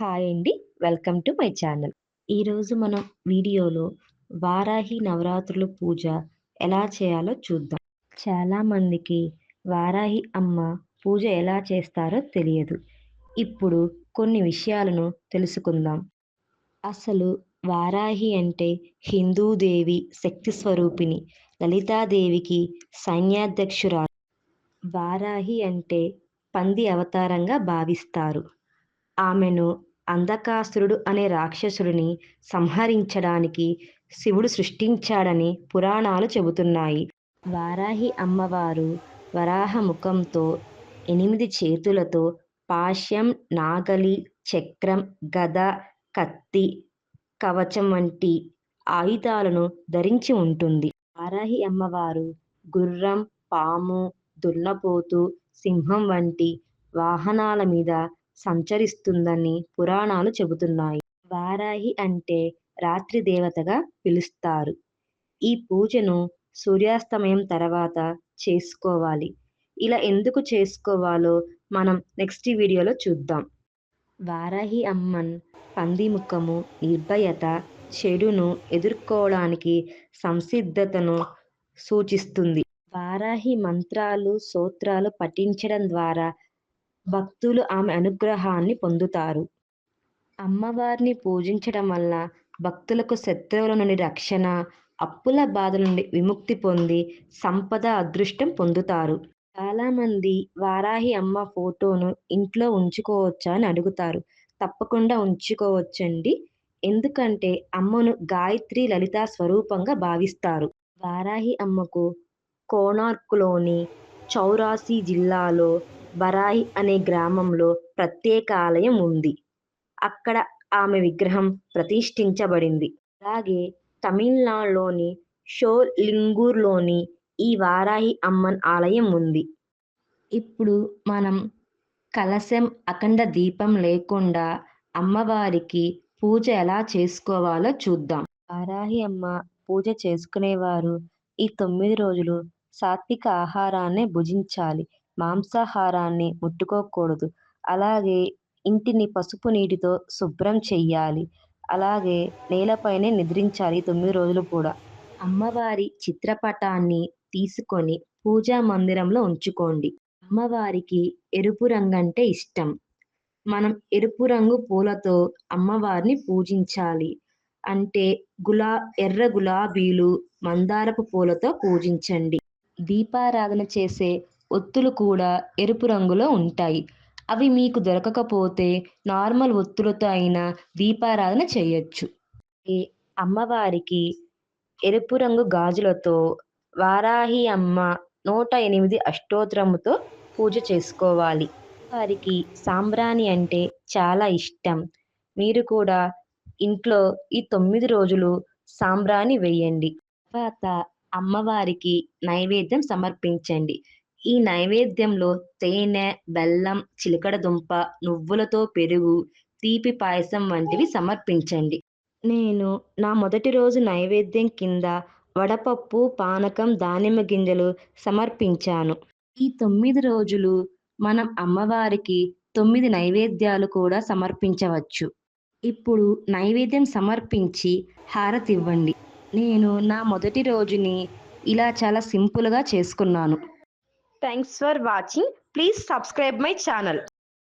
Hi అండి. Welcome to my channel. ఈరోజు మనం వీడియోలో వారాహి నవరాత్రులు పూజ ఎలా చేయాలో చూద్దాం. చాలామందికి వారాహి అమ్మ పూజ ఎలా చేస్తారో తెలియదు. ఇప్పుడు కొన్ని విషయాలను తెలుసుకుందాం. అసలు వారాహి అంటే హిందూ దేవి శక్తి స్వరూపిణి. లలితాదేవికి సైన్యాధ్యక్షురాలు. వారాహి అంటే పంది అవతారంగా భావిస్తారు. ఆమెను అంధకాసురుడు అనే రాక్షసుడిని సంహరించడానికి శివుడు సృష్టించాడని పురాణాలు చెబుతున్నాయి. వారాహి అమ్మవారు వరాహ ముఖంతో, ఎనిమిది చేతులతో పాశ్యం నాగలి, చక్రం, గద, కత్తి, కవచం వంటి ఆయుధాలను ధరించి ఉంటుంది. వారాహి అమ్మవారు గుర్రం, పాము, దున్నపోతు, సింహం వంటి వాహనాల మీద సంచరిస్తుందని పురాణాలు చెబుతున్నాయి. వారాహి అంటే రాత్రి దేవతగా పిలుస్తారు. ఈ పూజను సూర్యాస్తమయం తర్వాత చేసుకోవాలి. ఇలా ఎందుకు చేసుకోవాలో మనం నెక్స్ట్ వీడియోలో చూద్దాం. వారాహి అమ్మన్ పంది ముఖము నిర్భయత, చెడును ఎదుర్కోవడానికి సంసిద్ధతను సూచిస్తుంది. వారాహి మంత్రాలు, సూత్రాలు పఠించడం ద్వారా భక్తులు ఆమె అనుగ్రహాన్ని పొందుతారు. అమ్మవారిని పూజించడం వల్ల భక్తులకు శత్రువుల నుండి రక్షణ, అప్పుల బాధల నుండి విముక్తి పొంది సంపద, అదృష్టం పొందుతారు. చాలామంది వారాహి అమ్మ ఫోటోను ఇంట్లో ఉంచుకోవచ్చా అని అడుగుతారు. తప్పకుండా ఉంచుకోవచ్చండి. ఎందుకంటే అమ్మను గాయత్రి, లలిత స్వరూపంగా భావిస్తారు. వారాహి అమ్మకు కోణార్క్లోని చౌరాసి జిల్లాలో బరాయి అనే గ్రామంలో ప్రత్యేక ఆలయం ఉంది. అక్కడ ఆమె విగ్రహం ప్రతిష్ఠించబడింది. అలాగే తమిళనాడులోని షోలింగూర్లోని ఈ వారాహి అమ్మన్ ఆలయం ఉంది. ఇప్పుడు మనం కలశం, అఖండ దీపం లేకుండా అమ్మవారికి పూజ ఎలా చేసుకోవాలో చూద్దాం. వారాహి అమ్మ పూజ చేసుకునేవారు ఈ తొమ్మిది రోజులు సాత్విక ఆహారాన్ని భుజించాలి. మాంసాహారాన్ని ముట్టుకోకూడదు. అలాగే ఇంటిని పసుపు నీటితో శుభ్రం చెయ్యాలి. అలాగే నేలపైనే నిద్రించాలి తొమ్మిది రోజులు కూడా. అమ్మవారి చిత్రపటాన్ని తీసుకొని పూజా మందిరంలో ఉంచుకోండి. అమ్మవారికి ఎరుపు రంగు అంటే ఇష్టం. మనం ఎరుపు రంగు పూలతో అమ్మవారిని పూజించాలి. అంటే గులా ఎర్ర గులాబీలు, మందారపు పూలతో పూజించండి. దీపారాధన చేసే ఒత్తులు కూడా ఎరుపు రంగులో ఉంటాయి. అవి మీకు దొరకకపోతే నార్మల్ ఒత్తులతో అయినా దీపారాధన చేయొచ్చు. ఈ అమ్మవారికి ఎరుపు రంగు గాజులతో వారాహి అమ్మ నూట ఎనిమిది అష్టోత్తరముతో పూజ చేసుకోవాలి. వారికి సాంబ్రాణి అంటే చాలా ఇష్టం. మీరు కూడా ఇంట్లో ఈ తొమ్మిది రోజులు సాంబ్రాణి వేయండి. తర్వాత అమ్మవారికి నైవేద్యం సమర్పించండి. ఈ నైవేద్యంలో తేనె, బెల్లం, చిలకడదుంప, నువ్వులతో పెరుగు, తీపి పాయసం వంటివి సమర్పించండి. నేను నా మొదటి రోజు నైవేద్యం కింద వడపప్పు, పానకం, దానిమ్మ గింజలు సమర్పించాను. ఈ తొమ్మిది రోజులు మనం అమ్మవారికి తొమ్మిది నైవేద్యాలు కూడా సమర్పించవచ్చు. ఇప్పుడు నైవేద్యం సమర్పించి హారతి ఇవ్వండి నేను నా మొదటి రోజుని ఇలా చాలా సింపుల్‌గా చేసుకున్నాను. Thanks for watching. Please subscribe my channel.